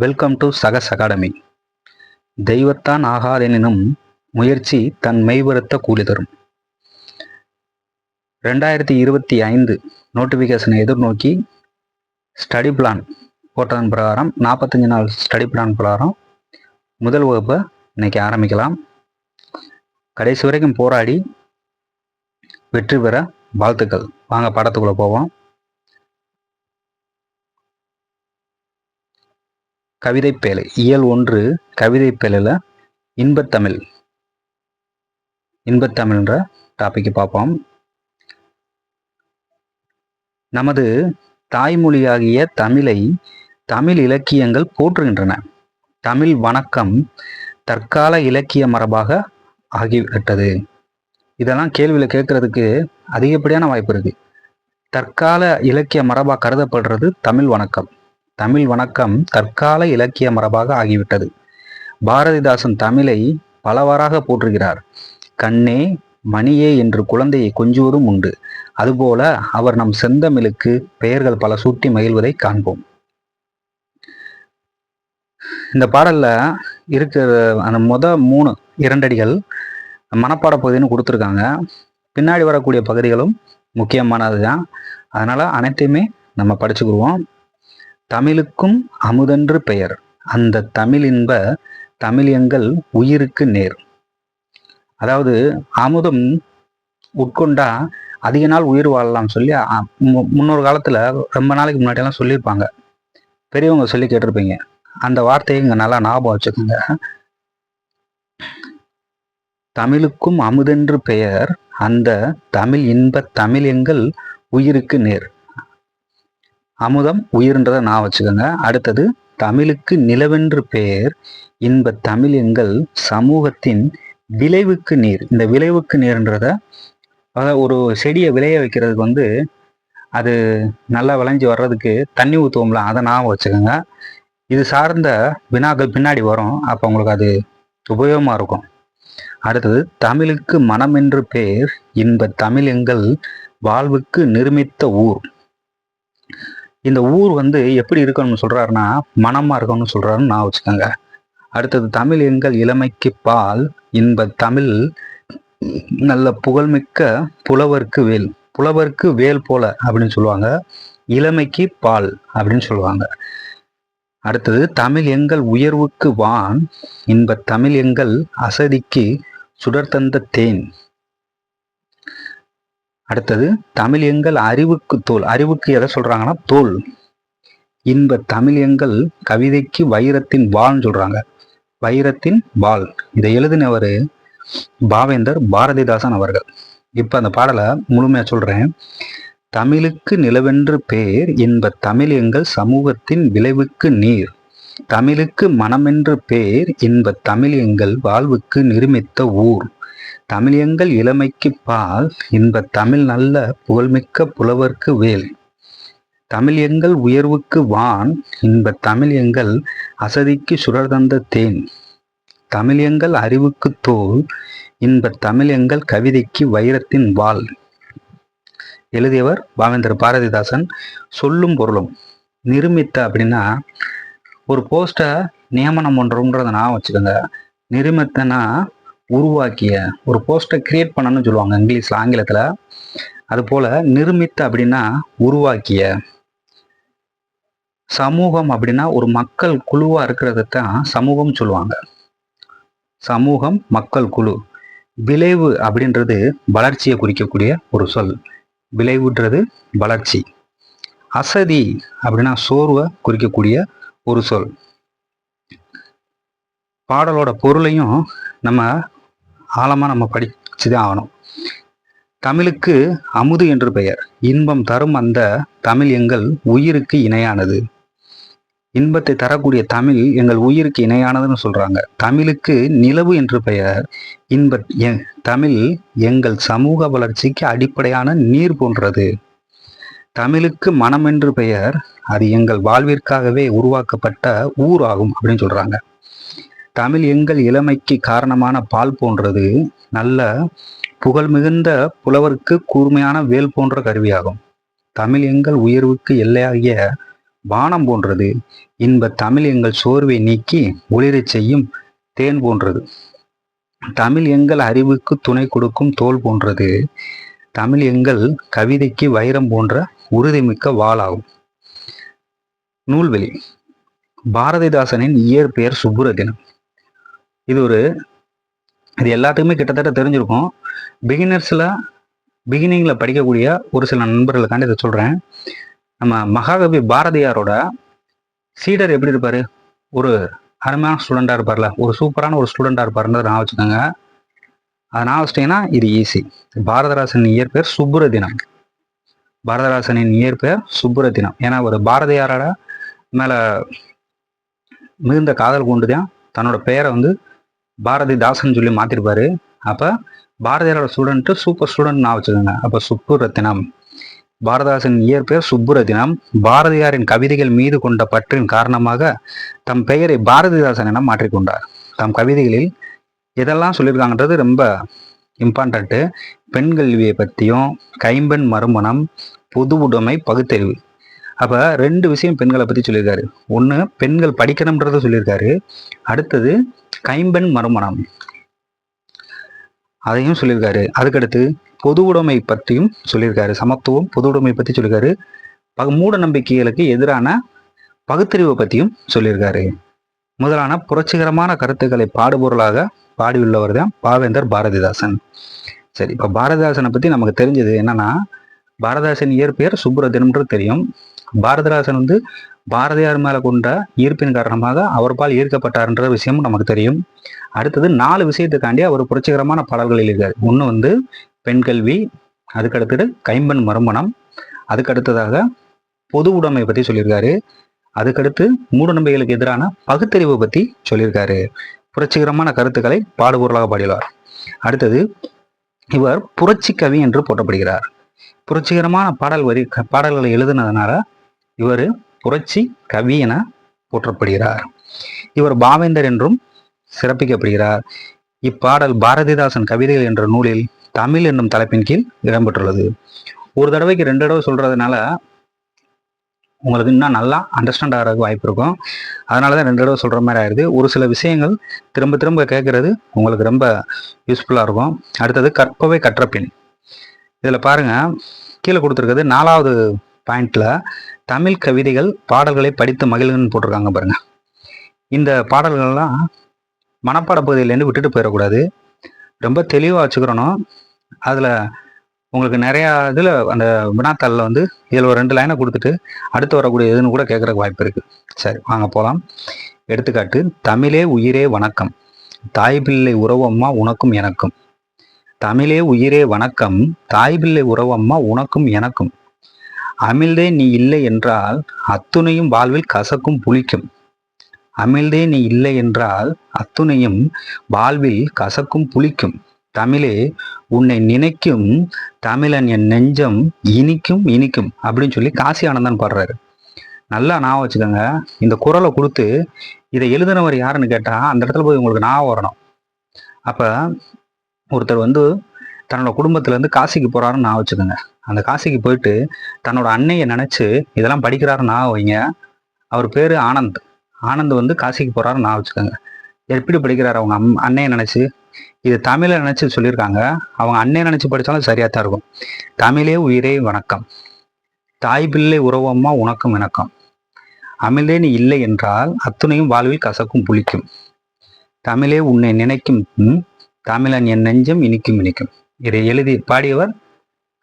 Welcome to சகஸ் academy தெய்வத்தான் ஆகாதெனினும் முயற்சி தன் மெய்வருத்த கூலி தரும். ரெண்டாயிரத்தி இருபத்தி ஐந்து நோட்டிஃபிகேஷனை எதிர்நோக்கி ஸ்டடி பிளான் போட்டதன் பிரகாரம் நாற்பத்தஞ்சு நாள் ஸ்டடி பிளான் பிரகாரம் முதல் வகுப்பை இன்னைக்கு ஆரம்பிக்கலாம். கடைசி வரைக்கும் போராடி வெற்றி பெற வாழ்த்துக்கள். வாங்க படத்துக்குள்ளே போவோம். கவிதை பேலை. இயல் ஒன்று கவிதை பேலையில் இன்பத்தமிழ். இன்பத்தமிழ்ன்ற டாப்பிக்கு பார்ப்போம். நமது தாய்மொழியாகிய தமிழை தமிழ் இலக்கியங்கள் போற்றுகின்றன. தமிழ் வணக்கம் தற்கால இலக்கிய மரபாக ஆகிவிட்டது. இதெல்லாம் கேள்வியில் கேட்கறதுக்கு அதிகப்படியான வாய்ப்பு இருக்குது தற்கால இலக்கிய மரபாக கருதப்படுறது தமிழ் வணக்கம். தமிழ் வணக்கம் தற்கால இலக்கிய மரபாக ஆகிவிட்டது. பாரதிதாசன் தமிழை பலவாறாக போற்றுகிறார். கண்ணே மணியே என்று குழந்தையை கொஞ்சுவதும் உண்டு. அதுபோல அவர் நம் செந்தமிழுக்கு பெயர்கள் பல சூட்டி மகிழ்வதை காண்போம். இந்த பாடல்ல இருக்கிற அந்த முத மூணு இரண்டடிகள் மனப்பாட பகுதின்னு கொடுத்துருக்காங்க. பின்னாடி வரக்கூடிய பகுதிகளும் முக்கியமானது தான் அதனால அனைத்தையுமே நம்ம படிச்சுக்கிடுவோம். தமிழுக்கும் அமுதென்று பெயர். அந்த தமிழ் இன்ப தமிழ் எங்கள் உயிருக்கு நேர். அதாவது அமுதம் உட்கொண்டா அதிக நாள் உயிர் வாழலாம் சொல்லி முன்னொரு காலத்துல ரொம்ப நாளைக்கு முன்னாடியெல்லாம் சொல்லியிருப்பாங்க. பெரியவங்க சொல்லி கேட்டிருப்பீங்க. அந்த வார்த்தையை இங்க நல்லா ஞாபகம் வச்சுக்கோங்க. தமிழுக்கும் அமுதென்று பெயர். அந்த தமிழ் இன்ப தமிழ் எங்கள் உயிருக்கு நேர். அமுதம் உயிர்ன்றதை நான் வச்சுக்கோங்க. அடுத்தது தமிழுக்கு நிலவென்று பெயர் இன்ப தமிழ் எங்கள் சமூகத்தின் விளைவுக்கு நீர். இந்த விளைவுக்கு நீர்ன்றத அதாவது ஒரு செடியை விளைய வைக்கிறதுக்கு வந்து அது நல்லா விளைஞ்சி வர்றதுக்கு தண்ணி ஊற்றுவோம்ல அதை நான் வச்சுக்கோங்க. இது சார்ந்த வினாக்கள் பின்னாடி வரும். அப்போ உங்களுக்கு அது உபயோகமாக இருக்கும். அடுத்தது தமிழுக்கு மனம் என்று பேர் இன்ப தமிழ் எங்கள் வாழ்வுக்கு நிர்மித்த ஊர். இந்த ஊர் வந்து எப்படி இருக்கணும்னு சொல்றாருன்னா மனமா இருக்கணும்னு சொல்றாருன்னு நான் வச்சுக்கோங்க. அடுத்தது தமிழ் எங்கள் இளமைக்கு பால் இன்ப தமிழ் நல்ல புகழ்மிக்க புலவர்க்கு வேல். புலவர்க்கு வேல் போல அப்படின்னு சொல்லுவாங்க. இளமைக்கு பால் அப்படின்னு சொல்லுவாங்க. அடுத்தது தமிழ் எங்கள் உயர்வுக்கு வான் இன்ப தமிழ் எங்கள் அசதிக்கு சுடர்தந்த தேன். அடுத்தது தமிழ் எங்கள் அறிவுக்கு தோல். அறிவுக்கு எதை சொல்றாங்கன்னா தோல். இன்ப தமிழ் எங்கள் கவிதைக்கு வைரத்தின் வாள்னு சொல்றாங்க. வைரத்தின் வாள். இதை எழுதினவர் பாவேந்தர் பாரதிதாசன் அவர்கள். இப்போ அந்த பாடலை முழுமையாக சொல்றேன். தமிழுக்கு நிலவென்று பேர் இன்ப தமிழ் எங்கள் சமூகத்தின் விளைவுக்கு நீர். தமிழுக்கு மனமென்று பேர் இன்ப தமிழ் எங்கள் வாழ்வுக்கு நிருமித்த ஊர். தமிழியங்கள் இளமைக்கு பால் இன்ப தமிழ் நல்ல புகழ்மிக்க புலவர்க்கு வேல். தமிழ் எங்கள் உயர்வுக்கு வான் இன்ப தமிழ் எங்கள் அசதிக்கு சுடர் தந்த தேன். தமிழ் எங்கள் அறிவுக்கு தோல் இன்ப தமிழ் எங்கள் கவிதைக்கு வைரத்தின் வாள். எழுதியவர் பாவேந்தர் பாரதிதாசன். சொல்லும் பொருளும் நிருமித்த அப்படின்னா ஒரு போஸ்டை நியமனம் பண்றோம்ன்றத நான் வச்சுக்கோங்க. நிருமித்தனா உருவாக்கிய ஒரு போஸ்டை கிரியேட் பண்ணணும்னு சொல்லுவாங்க இங்கிலீஷில் ஆங்கிலத்தில். அதுபோல் நிர்மித்த அப்படின்னா உருவாக்கிய. சமூகம் அப்படின்னா ஒரு மக்கள் குழுவாக இருக்கிறத தான் சமூகம் சொல்லுவாங்க. சமூகம் மக்கள் குழு. விளைவு அப்படின்றது வளர்ச்சியை குறிக்கக்கூடிய ஒரு சொல். விளைவுன்றது வளர்ச்சி. அசதி அப்படின்னா சோர்வை குறிக்கக்கூடிய ஒரு சொல். பாடலோட பொருளையும் நம்ம ஆழமாக நம்ம படிச்சுதான் ஆகணும். தமிழுக்கு அமுது என்று பெயர். இன்பம் தரும் அந்த தமிழ் எங்கள் உயிருக்கு இணையானது. இன்பத்தை தரக்கூடிய தமிழ் எங்கள் உயிருக்கு இணையானதுன்னு சொல்றாங்க. தமிழுக்கு நிலவு என்று பெயர். இன்ப தமிழ் எங்கள் சமூக வளர்ச்சிக்கு அடிப்படையான நீர் போன்றது. தமிழுக்கு மனம் என்று பெயர். அது எங்கள் வாழ்விற்காகவே உருவாக்கப்பட்ட ஊர் ஆகும் அப்படின்னு சொல்றாங்க. தமிழ் எங்கள் இளமைக்கு காரணமான பால் போன்றது நல்ல புகழ் மிகுந்த புலவருக்கு கூர்மையான வேல் போன்ற கருவியாகும். தமிழ் எங்கள் உயர்வுக்கு எல்லையாகிய வானம் போன்றது. இன்ப தமிழ் எங்கள் சோர்வை நீக்கி ஒளிரச் செய்யும் தேன் போன்றது. தமிழ் எங்கள் அறிவுக்கு துணை கொடுக்கும் தோல் போன்றது. தமிழ் எங்கள் கவிதைக்கு வைரம் போன்ற உறுதிமிக்க வாளாகும். நூல்வெளி. பாரதிதாசனின் இயற்பெயர் சுப்புரதினம். இது ஒரு இது எல்லாத்துக்குமே கிட்டத்தட்ட தெரிஞ்சிருக்கும். பிகினர்ஸில் பிகினிங்கில் படிக்கக்கூடிய ஒரு சில நண்பர்களுக்காண்டி இதை சொல்கிறேன் நம்ம மகாகவி பாரதியாரோட சீடர் எப்படி இருப்பார்? ஒரு அருமையான ஸ்டூடெண்ட்டாக இருப்பார்ல. ஒரு சூப்பரான ஒரு ஸ்டூடெண்ட்டாக இருப்பாருன்றதை நான் வச்சுக்கோங்க. அதை நான் வச்சிட்டிங்கன்னா இது ஈஸி பாரதராசனின் இயற்பெயர் சுப்புரத்தினம் பாரதராசனின் இயற்பெயர் சுப்புரத்தினம் ஏன்னா ஒரு பாரதியாரோட மேலே மிகுந்த காதல் கொண்டு தான் தன்னோட பெயரை வந்து பாரதிதாசன் சொல்லி மாற்றிருப்பாரு அப்போ பாரதியாரோட ஸ்டூடெண்ட்டு சூப்பர் ஸ்டூடெண்ட் நான் வச்சுக்கோங்க அப்போ சுப்புரத்தினம் பாரதாசன் இயற்பெயர் சுப்புரத்தினம் பாரதியாரின் கவிதைகள் மீது கொண்ட பற்றின் காரணமாக தம் பெயரை பாரதிதாசன் என மாற்றிக்கொண்டார். தம் கவிதைகளில் எதெல்லாம் சொல்லியிருக்காங்கன்றது ரொம்ப இம்பார்ட்டண்ட்டு பெண் கல்வியை பற்றியும் கைம்பெண் மறுமணம் பொது உடைமை பகுத்தறிவு. அப்போ ரெண்டு விஷயம் பெண்களை பற்றி சொல்லியிருக்காரு. ஒன்று பெண்கள் படிக்கணுன்றத சொல்லியிருக்காரு. அடுத்தது கைம்பெண் மறுமணம். அதையும் சொல்லியிருக்காரு. அதுக்கடுத்து பொது உடைமை பற்றியும் சொல்லியிருக்காரு. சமத்துவம் பொது உடைமை பற்றி சொல்லியிருக்காரு. பக மூட நம்பிக்கைகளுக்கு எதிரான பகுத்தறிவை பற்றியும் சொல்லியிருக்காரு. முதலான புரட்சிகரமான கருத்துக்களை பாடுபொருளாக பாடியுள்ளவர் தான் பாவேந்தர் பாரதிதாசன். சரி இப்போ பாரதிதாசனை பற்றி நமக்கு தெரிஞ்சது என்னன்னா பாரதிதாசன் இயற்பெயர் சுப்புரத்தினம்ன்றது தெரியும். பாரதராசன் வந்து பாரதியார் மேலே கொண்ட ஈர்ப்பின் காரணமாக அவர்பால் ஈர்க்கப்பட்டார்ன்ற விஷயமும் நமக்கு தெரியும். அடுத்தது நாலு விஷயத்துக்காண்டி அவர் புரட்சிகரமான பாடல்கள் எழுதியிருக்காரு ஒன்று வந்து பெண் கல்வி அதுக்கடுத்தது கைம்பெண் மறுமணம் அதுக்கடுத்ததாக பொது உடைமை பற்றி சொல்லியிருக்காரு. அதுக்கடுத்து மூடநம்பிக்கைகளுக்கு எதிரான பகுத்தறிவு பற்றி சொல்லியிருக்காரு. புரட்சிகரமான கருத்துக்களை பாடுபொருளாக பாடியுள்ளார். அடுத்தது இவர் புரட்சி கவி என்று போற்றப்படுகிறார். புரட்சிகரமான பாடல் வரி பாடல்களை எழுதுனதுனால இவர் புரட்சி கவி என போற்றப்படுகிறார். இவர் பாவேந்தர் என்றும் சிறப்பிக்கப்படுகிறார். இப்பாடல் பாரதிதாசன் கவிதைகள் என்ற நூலில் தமிழ் என்னும் தலைப்பின் கீழ் இடம்பெற்றுள்ளது. ஒரு தடவைக்கு ரெண்டு தடவை சொல்றதுனால உங்களுக்கு இன்னும் நல்லா அண்டர்ஸ்டாண்ட் ஆகிறதுக்கு வாய்ப்பு இருக்கும். அதனால தான் ரெண்டு தடவை சொல்கிற மாதிரி ஆயிடுது ஒரு சில விஷயங்கள் திரும்ப திரும்ப கேட்குறது உங்களுக்கு ரொம்ப யூஸ்ஃபுல்லாக இருக்கும். அடுத்தது கற்பவை கற்றப்பின் இதில் பாருங்கள் கீழே கொடுத்துருக்கிறது நாலாவது பாயிண்ட்ல தமிழ் கவிதைகள் பாடல்களை படித்து மகிழ்கன்னு போட்டிருக்காங்க பாருங்க. இந்த பாடல்கள்லாம் மனப்பாட பகுதியிலேருந்து விட்டுட்டு போயிடக்கூடாது. ரொம்ப தெளிவாக வச்சுக்கிறணும் அதில் உங்களுக்கு நிறையா இதில் அந்த வினாத்தாளில் வந்து இதில் ஒரு ரெண்டு லைனை கொடுத்துட்டு அடுத்து வரக்கூடிய இதுன்னு கூட கேட்குறக்கு வாய்ப்பு இருக்குது சரி வாங்க போகலாம் எடுத்துக்காட்டு தமிழே உயிரே வணக்கம். தாய் பிள்ளை உறவம்மா உனக்கும் எனக்கும். தமிழே உயிரே வணக்கம். தாய் பிள்ளை உறவம்மா உனக்கும் எனக்கும். அமிழ்தே நீ இல்லை என்றால் அத்துணையும் வாழ்வில் கசக்கும் புளிக்கும். அமிழ்தே நீ இல்லை என்றால் அத்துணையும் வாழ்வில் கசக்கும் புளிக்கும். தமிழே உன்னை நினைக்கும் தமிழன் என் நெஞ்சம் இனிக்கும் இனிக்கும் அப்படின்னு சொல்லி காசி ஆனந்தன் பாடுறாரு. நல்லா ஞாபகம் வச்சுக்கோங்க. இந்த குரலை கொடுத்து இதை எழுதினவர் யாருன்னு கேட்டால் அந்த இடத்துல போய் உங்களுக்கு ஞாபகம் வரணும். அப்போ ஒருத்தர் வந்து தன்னோட குடும்பத்துலேருந்து காசிக்கு போகிறாருன்னு ஞாபகம் வச்சுக்கோங்க. அந்த காசிக்கு போயிட்டு தன்னோட அன்னையை நினச்சி இதெல்லாம் படிக்கிறாருன்னு ஞாபகம் வைங்க. அவர் பேர் ஆனந்த். ஆனந்த் வந்து காசிக்கு போகிறாருன்னு நான் வச்சுக்கோங்க. எப்படி படிக்கிறார்? அவங்க அம் அன்னையை நினச்சி. இது தமிழை நினச்சி சொல்லியிருக்காங்க. அவங்க அன்னையை நினச்சி படித்தாலும் சரியாக தான் இருக்கும். தமிழே உயிரே வணக்கம். தாய் பிள்ளை உறவம்மா உனக்கும் வணக்கம் அமிழே நீ இல்லை என்றால் அத்துணையும் வாழ்வில் கசக்கும் புளிக்கும். தமிழே உன்னை நினைக்கும் தமிழன் என் நெஞ்சம் இனிக்கும் இனிக்கும். இதை எழுதி பாடியவர்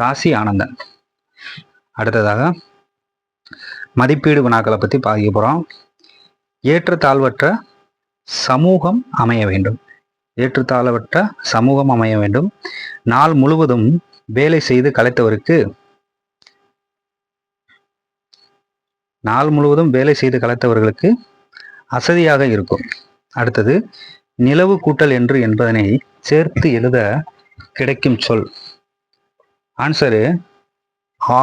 காசி ஆனந்தன். அடுத்ததாக மதிப்பீடு வினாக்களை பற்றி பார்க்க போகிறோம் ஏற்றத்தாழ்வற்ற சமூகம் அமைய வேண்டும். ஏற்றத்தாழ்வற்ற சமூகம் அமைய வேண்டும். நாள் முழுவதும் வேலை செய்து கலைத்தவருக்கு நாள் முழுவதும் வேலை செய்து கலைத்தவர்களுக்கு அசதியாக இருக்கும். அடுத்தது நிலவு கூட்டல் என்று என்பதனை சேர்த்து எழுத கிடைக்கும் சொல். ஆன்சரு ஆ.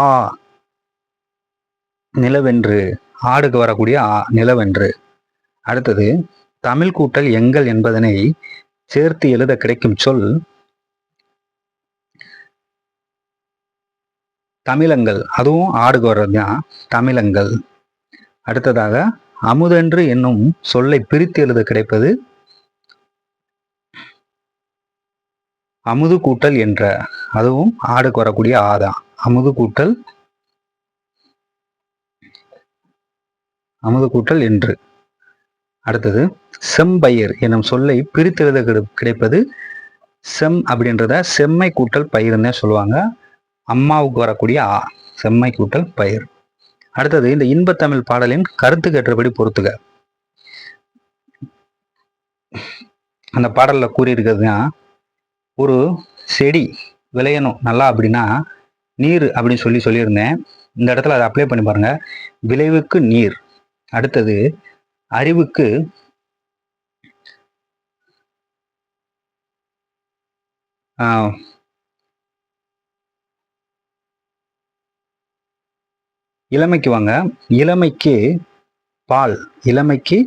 நிலவென்று. ஆடுக்கு வரக்கூடிய ஆ நிலவென்று. அடுத்தது தமிழ் கூட்டல் எங்கள் என்பதனை சேர்த்து எழுத கிடைக்கும் சொல் தமிழங்கள். அதுவும் ஆடுக்கு வர்றது தான் தமிழங்கள். அடுத்ததாக அமுதென்று என்னும் சொல்லை பிரித்து எழுத கிடைப்பது அமுது கூட்டல் என்ற அதுவும் ஆடுக்கு வரக்கூடிய ஆதான் அமுது கூட்டல் அமுது கூட்டல் என்று. அடுத்தது செம்பயிர் எனும் சொல்லை பிரித்து கிடைப்பது செம் அப்படின்றத செம்மை கூட்டல் பயிர்னே சொல்லுவாங்க. அம்மாவுக்கு வரக்கூடிய ஆ செம்மை கூட்டல் பயிர். அடுத்தது இந்த இன்பத்தமிழ் பாடலின் கருத்து கேட்டபடி பொறுத்துக. அந்த பாடலில் கூறியிருக்கிறதுனா ஒரு செடி விளையணும் நல்லா அப்படின்னா நீர் அப்படின்னு சொல்லி சொல்லியிருந்தேன். இந்த இடத்துல அதை அப்ளை பண்ணி பாருங்கள் விளைவுக்கு நீர். அடுத்தது அறிவுக்கு இளமைக்கு வாங்க. இளமைக்கு பால். இளமைக்கு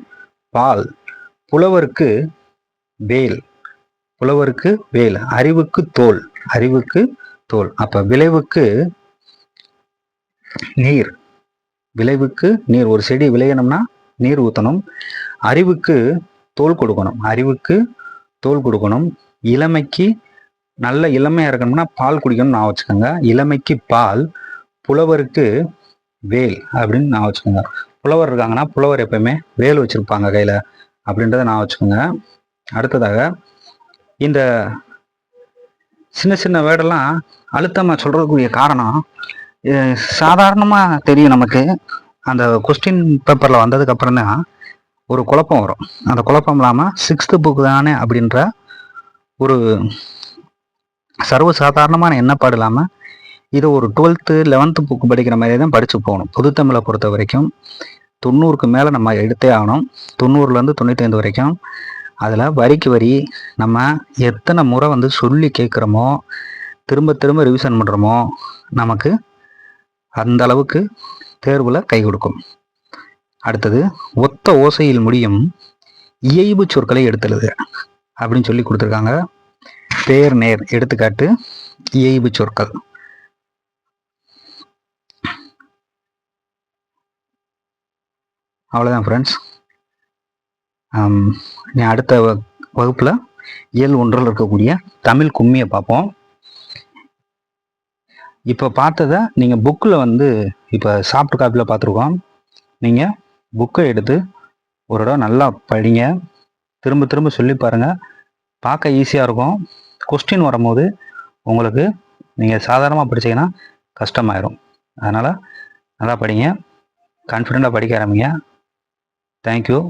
பால். புலவருக்கு வேல். புலவருக்கு வேல் அறிவுக்கு தோல் அறிவுக்கு தோல். அப்ப விளைவுக்கு நீர் விளைவுக்கு நீர். ஒரு செடி விளையணும்னா நீர் ஊற்றணும் அறிவுக்கு தோல் கொடுக்கணும். அறிவுக்கு தோல் கொடுக்கணும். இளமைக்கு நல்ல இளமையா இருக்கணும்னா பால் குடிக்கணும்னு நான் வச்சுக்கோங்க. இளமைக்கு பால் புலவருக்கு வேல் அப்படின்னு நான் வச்சுக்கோங்க. புலவர் இருக்காங்கன்னா புலவர் எப்பயுமே வேல் வச்சுருப்பாங்க கையில் அப்படின்றத நான் வச்சுக்கோங்க. அடுத்ததாக இந்த சின்ன சின்ன வேர்டெல்லாம் அழுத்தமாக சொல்கிறதுக்குரிய காரணம் சாதாரணமாக தெரியும் நமக்கு. அந்த கொஸ்டின் பேப்பரில் வந்ததுக்கப்புறம் தான் ஒரு குழப்பம் வரும். அந்த குழப்பம் இல்லாமல் சிக்ஸ்த்து புக்கு தானே அப்படின்ற ஒரு சர்வ சாதாரணமான எண்ணப்பாடு இல்லாமல் இது ஒரு டுவெல்த்து லெவன்த்து புக்கு படிக்கிற மாதிரி தான் படித்து போகணும் புதுத்தமிழை பொறுத்த வரைக்கும் தொண்ணூறுக்கு மேலே நம்ம எடுத்தே ஆகணும். தொண்ணூறுலேருந்து தொண்ணூற்றி ஐந்து வரைக்கும் அதில் வரிக்கு வரி நம்ம எத்தனை முறை வந்து சொல்லி கேட்குறோமோ திரும்ப திரும்ப ரிவிஷன் பண்ணுறோமோ நமக்கு அந்த அளவுக்கு தேர்வில் கை கொடுக்கும். அடுத்தது ஒத்த ஓசையில் முடியும் இயைபு சொற்களை எடுத்துழுது அப்படின்னு சொல்லி கொடுத்துருக்காங்க. பேர் நேர் எடுத்துக்காட்டு இயைபு சொற்கள். அவ்வளோதான் ஃப்ரெண்ட்ஸ் அடுத்த வகுப்பில் இயல் ஒன்றில் இருக்கக்கூடிய தமிழ் கும்மியை பார்ப்போம். இப்போ பார்த்ததை நீங்கள் புக்கில் வந்து இப்போ சாஃப்ட் காப்பியில் பார்த்துருக்கோம். நீங்கள் புக்கை எடுத்து ஒரு இடம் நல்லா படிங்க. திரும்ப திரும்ப சொல்லி பாருங்கள் பார்க்க ஈஸியாக இருக்கும். கொஸ்டின் வரும்போது உங்களுக்கு நீங்கள் சாதாரணமாக படித்தீங்கன்னா கஷ்டமாயிரும். அதனால் நல்லா படிங்க. கான்ஃபிடெண்ட்டாக படிக்க ஆரம்பிங்க. தேங்க்யூ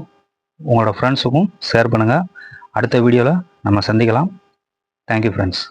உங்களோட ஃப்ரெண்ட்ஸுக்கும் ஷேர் பண்ணுங்கள் அடுத்த வீடியோவில் நம்ம சந்திக்கலாம். Thank you friends